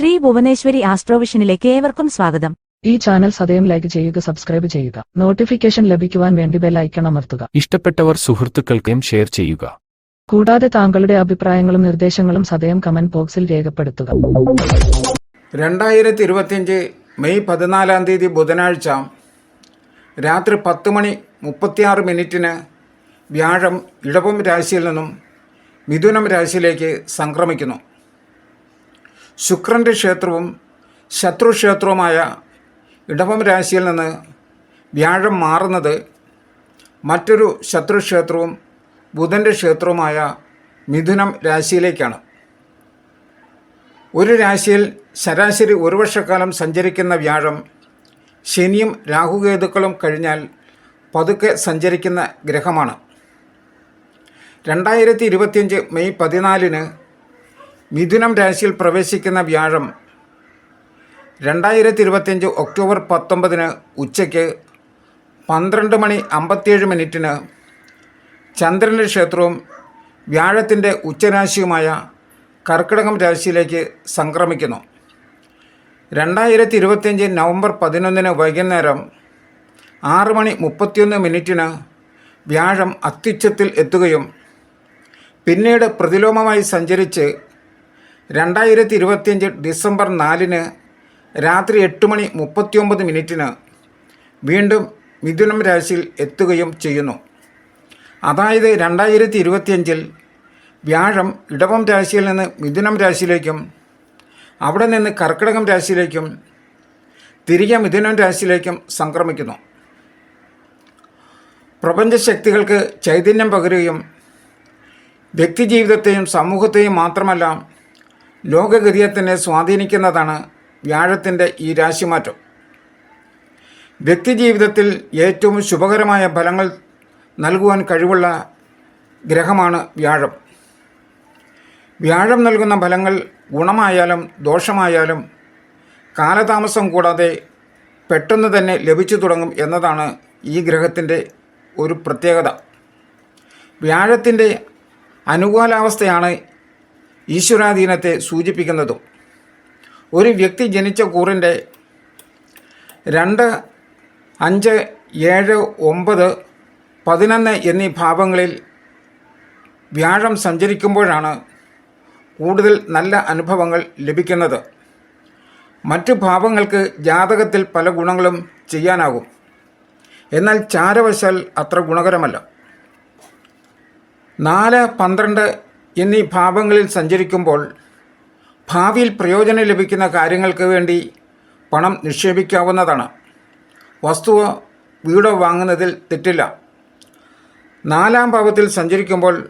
ശ്രീ ഭുവനേശ്വരി ആസ്ട്രോവിഷനിലേക്ക് ഏവർക്കും സ്വാഗതം. ഈ ചാനൽ സദയം ലൈക്ക് ചെയ്യുക സബ്സ്ക്രൈബ് ചെയ്യുക. നോട്ടിഫിക്കേഷൻ ലഭിക്കുവാൻ വേണ്ടി ബെൽ ഐക്കൺ അമർത്തുക. ഇഷ്ടപ്പെട്ടവർ സുഹൃത്തുക്കൾക്കും ഷെയർ ചെയ്യുക. കൂടാതെ താങ്കളുടെ അഭിപ്രായങ്ങളും നിർദ്ദേശങ്ങളും സദയം കമന്റ് ബോക്സിൽ രേഖപ്പെടുത്തുക. രണ്ടായിരത്തി ഇരുപത്തിയഞ്ച് മെയ് പതിനാലാം തീയതി ബുധനാഴ്ച രാത്രി പത്ത് മണി മുപ്പത്തിയാറ് മിനിറ്റിന് വ്യാഴം ഇടവം രാശിയിൽ നിന്നും മിഥുനം രാശിയിലേക്ക് സംക്രമിക്കുന്നു. ശുക്രന്റെ ക്ഷേത്രവും ശത്രുക്ഷേത്രവുമായ ഇടവം രാശിയിൽ നിന്ന് വ്യാഴം മാറുന്നത് മറ്റൊരു ശത്രുക്ഷേത്രവും ബുധന്റെ ക്ഷേത്രവുമായ മിഥുനം രാശിയിലേക്കാണ്. ഒരു രാശിയിൽ ശരാശരി ഒരു വർഷക്കാലം സഞ്ചരിക്കുന്ന വ്യാഴം ശനിയും രാഹുകേതുക്കളും കഴിഞ്ഞാൽ പതുക്കെ സഞ്ചരിക്കുന്ന ഗ്രഹമാണ്. രണ്ടായിരത്തി ഇരുപത്തിയഞ്ച് മെയ് പതിനാലിന് മിഥുനം രാശിയിൽ പ്രവേശിക്കുന്ന വ്യാഴം രണ്ടായിരത്തി ഇരുപത്തിയഞ്ച് ഒക്ടോബർ പത്തൊമ്പതിന് ഉച്ചയ്ക്ക് പന്ത്രണ്ട് മണി അമ്പത്തിയേഴ് മിനിറ്റിന് ചന്ദ്രന്റെ ക്ഷേത്രവും വ്യാഴത്തിന്റെ ഉച്ചരാശിയുമായ കർക്കിടകം രാശിയിലേക്ക് സംക്രമിക്കുന്നു. രണ്ടായിരത്തി ഇരുപത്തിയഞ്ച് നവംബർ പതിനൊന്നിന് വൈകുന്നേരം ആറ് മണി മുപ്പത്തിയൊന്ന് മിനിറ്റിന് വ്യാഴം അത്യുച്ചത്തിൽ എത്തുകയും പിന്നീട് പ്രതിലോമമായി സഞ്ചരിച്ച് രണ്ടായിരത്തി ഇരുപത്തിയഞ്ച് ഡിസംബർ നാലിന് രാത്രി എട്ട് മണി മുപ്പത്തിയൊമ്പത് മിനിറ്റിന് വീണ്ടും മിഥുനം രാശിയിൽ എത്തുകയും ചെയ്യുന്നു. അതായത് രണ്ടായിരത്തി ഇരുപത്തിയഞ്ചിൽ വ്യാഴം ഇടവം രാശിയിൽ നിന്ന് മിഥുനം രാശിയിലേക്കും അവിടെ നിന്ന് കർക്കിടകം രാശിയിലേക്കും തിരികെ മിഥുനം രാശിയിലേക്കും സംക്രമിക്കുന്നു. പ്രപഞ്ചശക്തികൾക്ക് ചൈതന്യം പകരുകയും വ്യക്തിജീവിതത്തെയും സമൂഹത്തെയും മാത്രമല്ല ലോകഗതിയെ തന്നെ സ്വാധീനിക്കുന്നതാണ് വ്യാഴത്തിന്റെ ഈ രാശിമാറ്റം. വ്യക്തിജീവിതത്തിൽ ഏറ്റവും ശുഭകരമായ ഫലങ്ങൾ നൽകുവാൻ കഴിവുള്ള ഗ്രഹമാണ് വ്യാഴം. വ്യാഴം നൽകുന്ന ഫലങ്ങൾ ഗുണമായാലും ദോഷമായാലും കാലതാമസം കൂടാതെ പെട്ടെന്ന് തന്നെ ലഭിച്ചു തുടങ്ങും എന്നതാണ് ഈ ഗ്രഹത്തിന്റെ ഒരു പ്രത്യേകത. വ്യാഴത്തിന്റെ അനുകൂലാവസ്ഥയാണ് ഈശ്വരാധീനത്തെ സൂചിപ്പിക്കുന്നതും. ഒരു വ്യക്തി ജനിച്ച കൂറിന്റെ രണ്ട് അഞ്ച് ഏഴ് ഒമ്പത് പതിനൊന്ന് എന്നീ ഭാവങ്ങളിൽ വ്യാഴം സഞ്ചരിക്കുമ്പോഴാണ് കൂടുതൽ നല്ല അനുഭവങ്ങൾ ലഭിക്കുന്നത്. മറ്റു ഭാവങ്ങൾക്ക് ജാതകത്തിൽ പല ഗുണങ്ങളും ചെയ്യാനാകും. എന്നാൽ ചാരവശാൽ അത്ര ഗുണകരമല്ല. നാല് പന്ത്രണ്ട് എന്നീ ഭാവങ്ങളിൽ സഞ്ചരിക്കുമ്പോൾ ഭാവിയിൽ പ്രയോജനം ലഭിക്കുന്ന കാര്യങ്ങൾക്ക് വേണ്ടി പണം നിക്ഷേപിക്കാവുന്നതാണ്. വസ്തുവോ വീടോ വാങ്ങുന്നതിൽ തെറ്റില്ല. നാലാം ഭാവത്തിൽ സഞ്ചരിക്കുമ്പോൾ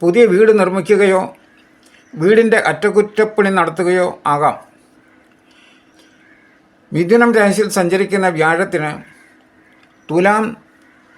പുതിയ വീട് നിർമ്മിക്കുകയോ വീടിന്റെ അറ്റകുറ്റപ്പണി നടത്തുകയോ ആകാം. മിഥുനം രാശിയിൽ സഞ്ചരിക്കുന്ന വ്യാഴത്തിന് തുലാം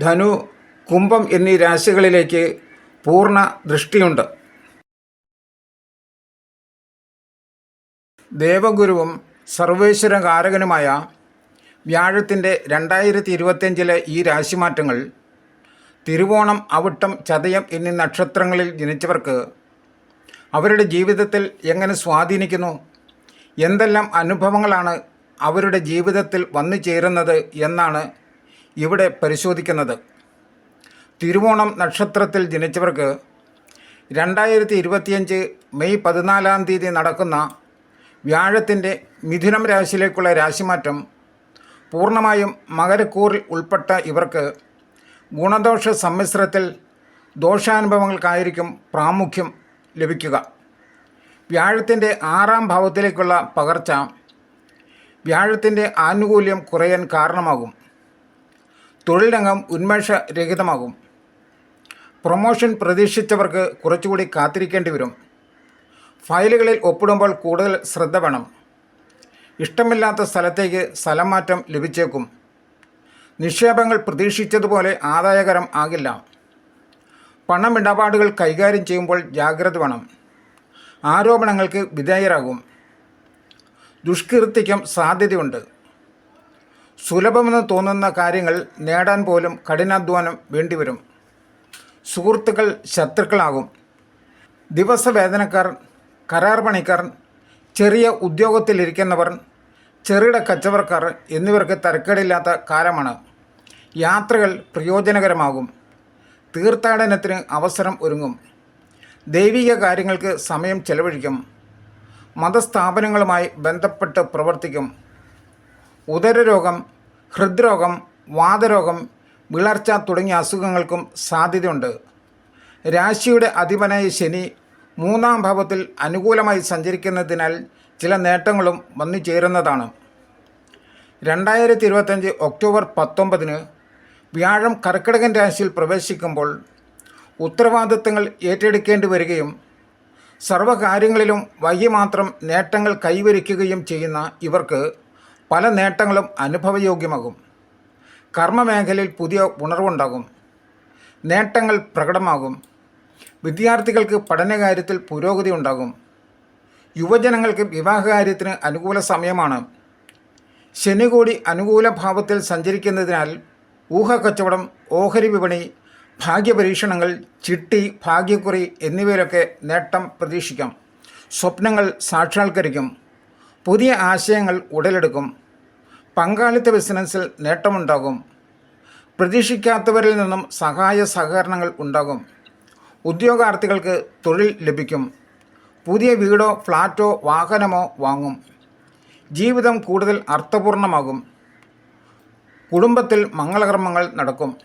ധനു കുംഭം എന്നീ രാശികളിലേക്ക് പൂർണ ദൃഷ്ടിയുണ്ട്. ദേവഗുരുവും സർവേശ്വരകാരകനുമായ വ്യാഴത്തിന്റെ രണ്ടായിരത്തി ഇരുപത്തിയഞ്ചിലെ ഈ രാശിമാറ്റങ്ങൾ തിരുവോണം അവിട്ടം ചതയം എന്നീ നക്ഷത്രങ്ങളിൽ ജനിച്ചവർക്ക് അവരുടെ ജീവിതത്തിൽ എങ്ങനെ സ്വാധീനിക്കുന്നു? എന്തെല്ലാം അനുഭവങ്ങളാണ് അവരുടെ ജീവിതത്തിൽ വന്നു ചേരുന്നത് എന്നാണ് ഇവിടെ പരിശോധിക്കുന്നത്. തിരുവോണം നക്ഷത്രത്തിൽ ജനിച്ചവർക്ക് രണ്ടായിരത്തി ഇരുപത്തിയഞ്ച് മെയ് പതിനാലാം തീയതി നടക്കുന്ന വ്യാഴത്തിന്റെ മിഥുനം രാശിയിലേക്കുള്ള രാശിമാറ്റം പൂർണമായും മകരക്കൂറിൽ ഉൾപ്പെട്ട ഇവർക്ക് ഗുണദോഷ സമ്മിശ്രത്തിൽ ദോഷാനുഭവങ്ങൾക്കായിരിക്കും പ്രാമുഖ്യം ലഭിക്കുക. വ്യാഴത്തിന്റെ ആറാം ഭാവത്തിലേക്കുള്ള പകർച്ച വ്യാഴത്തിന്റെ ആനുകൂല്യം കുറയാൻ കാരണമാകും. തൊഴിൽ രംഗം ഉന്മേഷരഹിതമാകും. പ്രൊമോഷൻ പ്രതീക്ഷിച്ചവർക്ക് കുറച്ചുകൂടി കാത്തിരിക്കേണ്ടി വരും. ഫയലുകളിൽ ഒപ്പിടുമ്പോൾ കൂടുതൽ ശ്രദ്ധ വേണം. ഇഷ്ടമില്ലാത്ത സ്ഥലത്തേക്ക് സ്ഥലം മാറ്റം ലഭിച്ചേക്കും. നിക്ഷേപങ്ങൾ പ്രതീക്ഷിച്ചതുപോലെ ആദായകരം ആകില്ല. പണമിടപാടുകൾ കൈകാര്യം ചെയ്യുമ്പോൾ ജാഗ്രത വേണം. ആരോപണങ്ങൾക്ക് വിധേയരാകും. ദുഷ്കീർത്തിക്കും സാധ്യതയുണ്ട്. സുലഭമെന്ന് തോന്നുന്ന കാര്യങ്ങൾ നേടാൻ പോലും കഠിനാധ്വാനം വേണ്ടിവരും. സുഹൃത്തുക്കൾ ശത്രുക്കളാകും. ദിവസവേതനക്കാർ കരാർ പണിക്കാർ ചെറിയ ഉദ്യോഗത്തിലിരിക്കുന്നവർ ചെറുകിട കച്ചവടക്കാർ എന്നിവർക്ക് തരക്കേടില്ലാത്ത കാലമാണ്. യാത്രകൾ പ്രയോജനകരമാകും. തീർത്ഥാടനത്തിന് അവസരം ഒരുങ്ങും. ദൈവിക കാര്യങ്ങൾക്ക് സമയം ചെലവഴിക്കും. മതസ്ഥാപനങ്ങളുമായി ബന്ധപ്പെട്ട് പ്രവർത്തിക്കും. ഉദരരോഗം ഹൃദ്രോഗം വാതരോഗം വിളർച്ച തുടങ്ങിയ അസുഖങ്ങൾക്കും സാധ്യതയുണ്ട്. രാശിയുടെ അധിപനായ ശനി മൂന്നാം ഭാവത്തിൽ അനുകൂലമായി സഞ്ചരിക്കുന്നതിനാൽ ചില നേട്ടങ്ങളും വന്നു ചേരുന്നതാണ്. രണ്ടായിരത്തി ഇരുപത്തഞ്ച് ഒക്ടോബർ പത്തൊമ്പതിന് വ്യാഴം കർക്കിടകൻ രാശിയിൽ പ്രവേശിക്കുമ്പോൾ ഉത്തരവാദിത്തങ്ങൾ ഏറ്റെടുക്കേണ്ടി വരികയും സർവകാര്യങ്ങളിലും വൈകി മാത്രം നേട്ടങ്ങൾ കൈവരിക്കുകയും ചെയ്യുന്ന ഇവർക്ക് പല നേട്ടങ്ങളും അനുഭവയോഗ്യമാകും. കർമ്മമേഖലയിൽ പുതിയ ഉണർവുണ്ടാകും. നേട്ടങ്ങൾ പ്രകടമാകും. വിദ്യാർത്ഥികൾക്ക് പഠനകാര്യത്തിൽ പുരോഗതി ഉണ്ടാകും. യുവജനങ്ങൾക്ക് വിവാഹകാര്യത്തിന് അനുകൂല സമയമാണ്. ശനി കൂടി അനുകൂല ഭാവത്തിൽ സഞ്ചരിക്കുന്നതിനാൽ ഊഹക്കച്ചവടം ഓഹരി വിപണി ഭാഗ്യപരീക്ഷണങ്ങൾ ചിട്ടി ഭാഗ്യക്കുറി എന്നിവയിലൊക്കെ നേട്ടം പ്രതീക്ഷിക്കാം. സ്വപ്നങ്ങൾ സാക്ഷാത്കരിക്കും. പുതിയ ആശയങ്ങൾ ഉടലെടുക്കും. പങ്കാളിത്ത ബിസിനസ്സിൽ നേട്ടമുണ്ടാകും. പ്രതീക്ഷിക്കാത്തവരിൽ നിന്നും സഹായ സഹകരണങ്ങൾ ഉണ്ടാകും. ഉദ്യോഗാർത്ഥികൾക്ക് തൊഴിൽ ലഭിക്കും. പുതിയ വീടോ ഫ്ലാറ്റോ വാഹനമോ വാങ്ങും. ജീവിതം കൂടുതൽ അർത്ഥപൂർണമാകും. കുടുംബത്തിൽ മംഗളകർമ്മങ്ങൾ നടക്കും.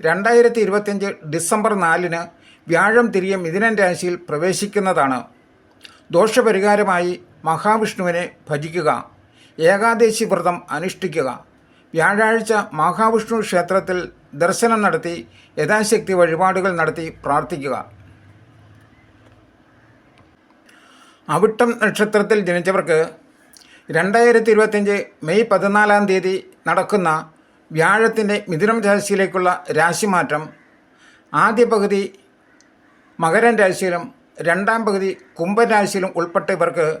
രണ്ടായിരത്തി ഇരുപത്തിയഞ്ച് ഡിസംബർ നാലിന് വ്യാഴം തിരികെ മിഥുനൻ രാശിയിൽ പ്രവേശിക്കുന്നതാണ്. ദോഷപരിഹാരമായി മഹാവിഷ്ണുവിനെ ഭജിക്കുക. ഏകാദശി വ്രതം അനുഷ്ഠിക്കുക. വ്യാഴാഴ്ച മഹാവിഷ്ണു ക്ഷേത്രത്തിൽ ദർശനം നടത്തി യഥാശക്തി വഴിപാടുകൾ നടത്തി പ്രാർത്ഥിക്കുക. അവിട്ടം നക്ഷത്രത്തിൽ ജനിച്ചവർക്ക് രണ്ടായിരത്തി ഇരുപത്തിയഞ്ച് മെയ് പതിനാലാം തീയതി നടക്കുന്ന വ്യാഴത്തിന്റെ മിഥുനം രാശിയിലേക്കുള്ള രാശിമാറ്റം ആദ്യ പകുതി മകരൻ രാശിയിലും രണ്ടാം പകുതി കുംഭരാശിയിലും ഉൾപ്പെട്ട ഇവർക്ക്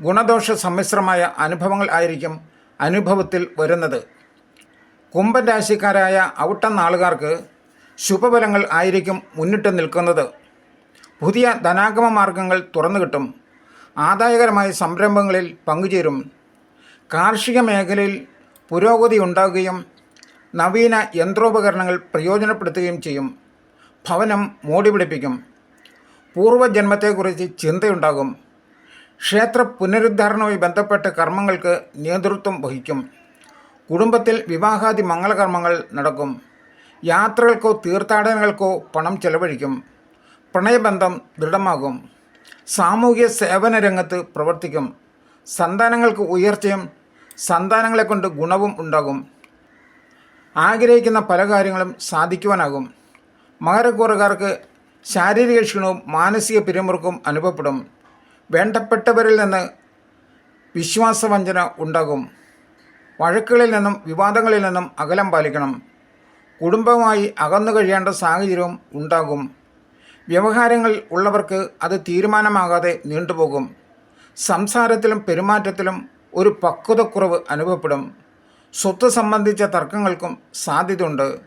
ഗുണദോഷ സമ്മിശ്രമായ അനുഭവങ്ങൾ ആയിരിക്കും അനുഭവത്തിൽ വരുന്നത്. കുംഭൻ രാശിക്കാരായ ഔട്ടം ആളുകാർക്ക് ശുഭഫലങ്ങൾ ആയിരിക്കും മുന്നിട്ട് നിൽക്കുന്നത്. പുതിയ ധനാഗമ മാർഗങ്ങൾ തുറന്നു കിട്ടും. ആദായകരമായ സംരംഭങ്ങളിൽ പങ്കുചേരും. കാർഷിക മേഖലയിൽ പുരോഗതി ഉണ്ടാകുകയും നവീന യന്ത്രോപകരണങ്ങൾ പ്രയോജനപ്പെടുത്തുകയും ചെയ്യും. ഭവനം മോടി പിടിപ്പിക്കും. പൂർവജന്മത്തെക്കുറിച്ച് ചിന്തയുണ്ടാകും. ക്ഷേത്ര പുനരുദ്ധാരണവുമായി ബന്ധപ്പെട്ട കർമ്മങ്ങൾക്ക് നേതൃത്വം വഹിക്കും. കുടുംബത്തിൽ വിവാഹാദി മംഗളകർമ്മങ്ങൾ നടക്കും. യാത്രകൾക്കോ തീർത്ഥാടനങ്ങൾക്കോ പണം ചെലവഴിക്കും. പ്രണയബന്ധം ദൃഢമാകും. സാമൂഹിക സേവന രംഗത്ത് പ്രവർത്തിക്കും. സന്താനങ്ങൾക്ക് ഉയർച്ചയും സന്താനങ്ങളെ കൊണ്ട് ഗുണവും ഉണ്ടാകും. ആഗ്രഹിക്കുന്ന പല കാര്യങ്ങളും സാധിക്കുവാനാകും. മകരക്കൂറുകാർക്ക് ശാരീരിക ക്ഷീണവും മാനസിക പിരിമുറുക്കവും അനുഭവപ്പെടും. വേണ്ടപ്പെട്ടവരിൽ നിന്ന് വിശ്വാസവഞ്ചന ഉണ്ടാകും. വഴക്കുകളിൽ നിന്നും വിവാദങ്ങളിൽ നിന്നും അകലം പാലിക്കണം. കുടുംബമായി അകന്നു കഴിയേണ്ട സാഹചര്യവും ഉണ്ടാകും. വ്യവഹാരങ്ങൾ ഉള്ളവർക്ക് അത് തീരുമാനമാകാതെ നീണ്ടുപോകും. സംസാരത്തിലും പെരുമാറ്റത്തിലും ഒരു പക്വതക്കുറവ് അനുഭവപ്പെടും. സ്വത്ത് സംബന്ധിച്ച തർക്കങ്ങൾക്കും സാധ്യതയുണ്ട്.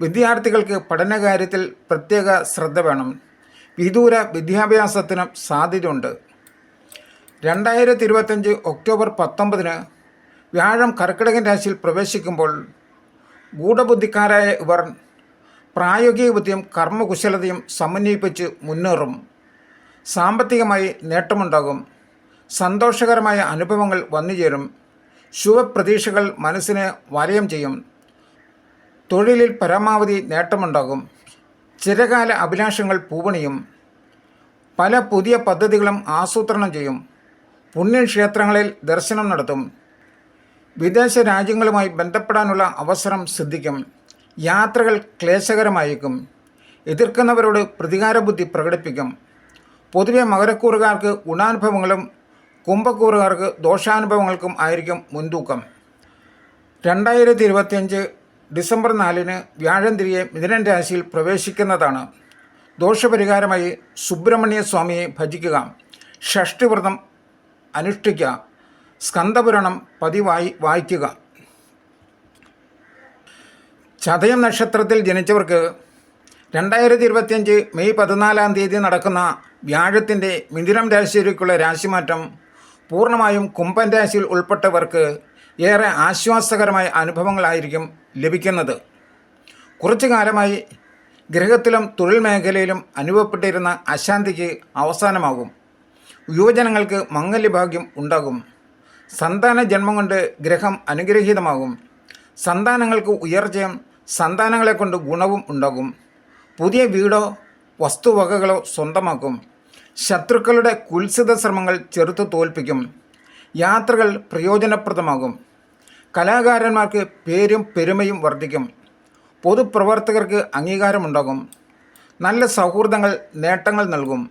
വിദ്യാർത്ഥികൾക്ക് പഠനകാര്യത്തിൽ പ്രത്യേക ശ്രദ്ധ വേണം. വിദൂര വിദ്യാഭ്യാസത്തിനും സാധ്യതയുണ്ട്. രണ്ടായിരത്തി ഇരുപത്തഞ്ച് ഒക്ടോബർ പത്തൊമ്പതിന് വ്യാഴം കർക്കിടകൻ രാശിയിൽ പ്രവേശിക്കുമ്പോൾ ഗൂഢബുദ്ധിക്കാരായ ഇവർ പ്രായോഗിക ബുദ്ധിയും കർമ്മകുശലതയും സമന്വയിപ്പിച്ച് മുന്നേറും. സാമ്പത്തികമായി നേട്ടമുണ്ടാകും. സന്തോഷകരമായ അനുഭവങ്ങൾ വന്നുചേരും. ശുഭപ്രതീക്ഷകൾ മനസ്സിനെ വലയം ചെയ്യും. തൊഴിലിൽ പരമാവധി നേട്ടമുണ്ടാകും. ചിരകാല അഭിലാഷങ്ങൾ പൂവണിയും. പല പുതിയ പദ്ധതികളും ആസൂത്രണം ചെയ്യും. പുണ്യക്ഷേത്രങ്ങളിൽ ദർശനം നടത്തും. വിദേശ രാജ്യങ്ങളുമായി ബന്ധപ്പെടാനുള്ള അവസരം സിദ്ധിക്കും യാത്രകൾ ക്ലേശകരമായിരിക്കും എതിർക്കുന്നവരോട് പ്രതികാരബുദ്ധി പ്രകടിപ്പിക്കും. പൊതുവെ മകരക്കൂറുകാർക്ക് ഗുണാനുഭവങ്ങളും കുംഭക്കൂറുകാർക്ക് ദോഷാനുഭവങ്ങൾക്കും ആയിരിക്കും മുൻതൂക്കം. രണ്ടായിരത്തി ഇരുപത്തിയഞ്ച് ഡിസംബർ നാലിന് വ്യാഴം മിഥുനൻ രാശിയിൽ പ്രവേശിക്കുന്നതാണ്. ദോഷപരിഹാരമായി സുബ്രഹ്മണ്യ സ്വാമിയെ ഭജിക്കുക ഷഷ്ടിവ്രതം അനുഷ്ഠിക്കുക. സ്കന്ദപുരാണം പതിവായി വായിക്കുക. ചതയം നക്ഷത്രത്തിൽ ജനിച്ചവർക്ക് രണ്ടായിരത്തി ഇരുപത്തിയഞ്ച് മെയ് പതിനാലാം തീയതി നടക്കുന്ന വ്യാഴത്തിന്റെ മിഥുനം രാശിയിലേക്കുള്ള രാശിമാറ്റം പൂർണമായും കുംഭൻ രാശിയിൽ ഉൾപ്പെട്ടവർക്ക് ഏറെ ആശ്വാസകരമായ അനുഭവങ്ങളായിരിക്കും ലഭിക്കുന്നത്. കുറച്ചു കാലമായി ഗ്രഹത്തിലും തൊഴിൽ മേഖലയിലും അനുഭവപ്പെട്ടിരുന്ന അശാന്തിക്ക് അവസാനമാകും. യുവജനങ്ങൾക്ക് മംഗല്യഭാഗ്യം ഉണ്ടാകും. സന്താന ജന്മം കൊണ്ട് ഗ്രഹം അനുഗ്രഹീതമാകും. സന്താനങ്ങൾക്ക് ഉയർച്ചയും സന്താനങ്ങളെ കൊണ്ട് ഗുണവും ഉണ്ടാകും. പുതിയ വീടോ വസ്തുവകകളോ സ്വന്തമാക്കും. ശത്രുക്കളുടെ കുൽസിത ശ്രമങ്ങൾ ചെറുത്തു തോൽപ്പിക്കും. യാത്രകൾ പ്രയോജനപ്രദമാകും. കലാകാരന്മാർക്ക് പേരും പെരുമയും വർദ്ധിക്കും. പൊതുപ്രവർത്തകർക്ക് അംഗീകാരമുണ്ടാകും. നല്ല സൗഹൃദങ്ങൾ നേട്ടങ്ങൾ നൽകും.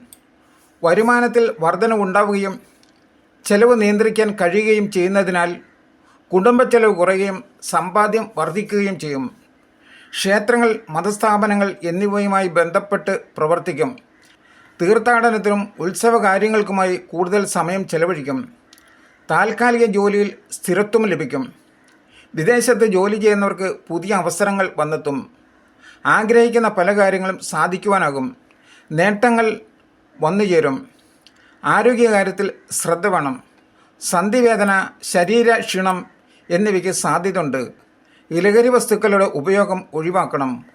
വരുമാനത്തിൽ വർധനവുണ്ടാവുകയും ചെലവ് നിയന്ത്രിക്കാൻ കഴിയുകയും ചെയ്യുന്നതിനാൽ കുടുംബ ചെലവ് കുറയുകയും സമ്പാദ്യം വർദ്ധിക്കുകയും ചെയ്യും. ക്ഷേത്രങ്ങൾ മതസ്ഥാപനങ്ങൾ എന്നിവയുമായി ബന്ധപ്പെട്ട് പ്രവർത്തിക്കും. തീർത്ഥാടനത്തിനും ഉത്സവ കാര്യങ്ങൾക്കുമായി കൂടുതൽ സമയം ചെലവഴിക്കും. താൽക്കാലിക ജോലിയിൽ സ്ഥിരത്വം ലഭിക്കും. വിദേശത്ത് ജോലി ചെയ്യുന്നവർക്ക് പുതിയ അവസരങ്ങൾ വന്നെത്തും. ആഗ്രഹിക്കുന്ന പല കാര്യങ്ങളും സാധിക്കുവാനാകും. നേട്ടങ്ങൾ വന്നുചേരും. ആരോഗ്യകാര്യത്തിൽ ശ്രദ്ധ വേണം സന്ധിവേദന ശരീര ക്ഷീണം എന്നിവയ്ക്ക് സാധ്യതയുണ്ട്. ഇലകരി വസ്തുക്കളുടെ ഉപയോഗം ഒഴിവാക്കണം.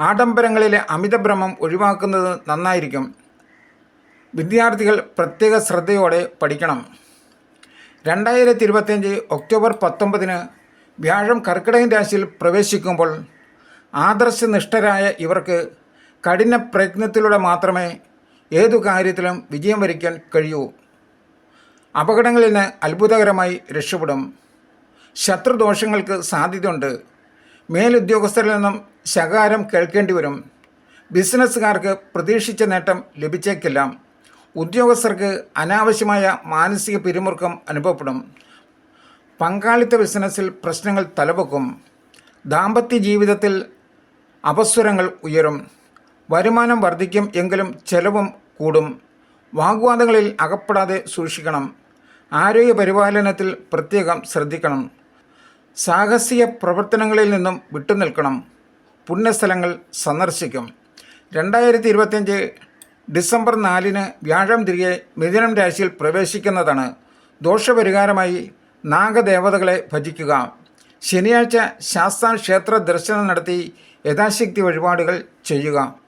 ആഡംബരങ്ങളിലെ അമിതഭ്രമം ഒഴിവാക്കുന്നത് നന്നായിരിക്കും. വിദ്യാർത്ഥികൾ പ്രത്യേക ശ്രദ്ധയോടെ പഠിക്കണം. രണ്ടായിരത്തി ഇരുപത്തിയഞ്ച് ഒക്ടോബർ പത്തൊമ്പതിന് വ്യാഴം കർക്കിടകൻ രാശിയിൽ പ്രവേശിക്കുമ്പോൾ ആദർശനിഷ്ഠരായ ഇവർക്ക് കഠിന പ്രയത്നത്തിലൂടെ മാത്രമേ ഏതു കാര്യത്തിലും വിജയം വരിക്കാൻ കഴിയൂ. അപകടങ്ങളിൽ നിന്ന് അത്ഭുതകരമായി രക്ഷപ്പെടും. ശത്രുദോഷങ്ങൾക്ക് സാധ്യതയുണ്ട്. മേലുദ്യോഗസ്ഥരിൽ നിന്നും ശകാരം കേൾക്കേണ്ടി വരും. ബിസിനസ്സുകാർക്ക് പ്രതീക്ഷിച്ച നേട്ടം ലഭിച്ചേക്കില്ല. ഉദ്യോഗസ്ഥർക്ക് അനാവശ്യമായ മാനസിക പിരിമുറുക്കം അനുഭവപ്പെടും. പങ്കാളിത്ത ബിസിനസ്സിൽ പ്രശ്നങ്ങൾ തലവെക്കും ദാമ്പത്യ ജീവിതത്തിൽ അപസ്വരങ്ങൾ ഉയരും. വരുമാനം വർദ്ധിക്കും എങ്കിലും ചെലവും കൂടും. വാഗ്വാദങ്ങളിൽ അകപ്പെടാതെ സൂക്ഷിക്കണം. ആരോഗ്യ പരിപാലനത്തിൽ പ്രത്യേകം ശ്രദ്ധിക്കണം. സാഹസിക പ്രവർത്തനങ്ങളിൽ നിന്നും വിട്ടുനിൽക്കണം. പുണ്യസ്ഥലങ്ങൾ സന്ദർശിക്കും. രണ്ടായിരത്തി ഇരുപത്തിയഞ്ച് ഡിസംബർ നാലിന് വ്യാഴം തിരികെ മിഥുനം രാശിയിൽ പ്രവേശിക്കുന്നതാണ്. ദോഷപരിഹാരമായി നാഗദേവതകളെ ഭജിക്കുക. ശനിയാഴ്ച ശാസ്താ ക്ഷേത്ര ദർശനം നടത്തി യഥാശക്തി വഴിപാടുകൾ ചെയ്യുക.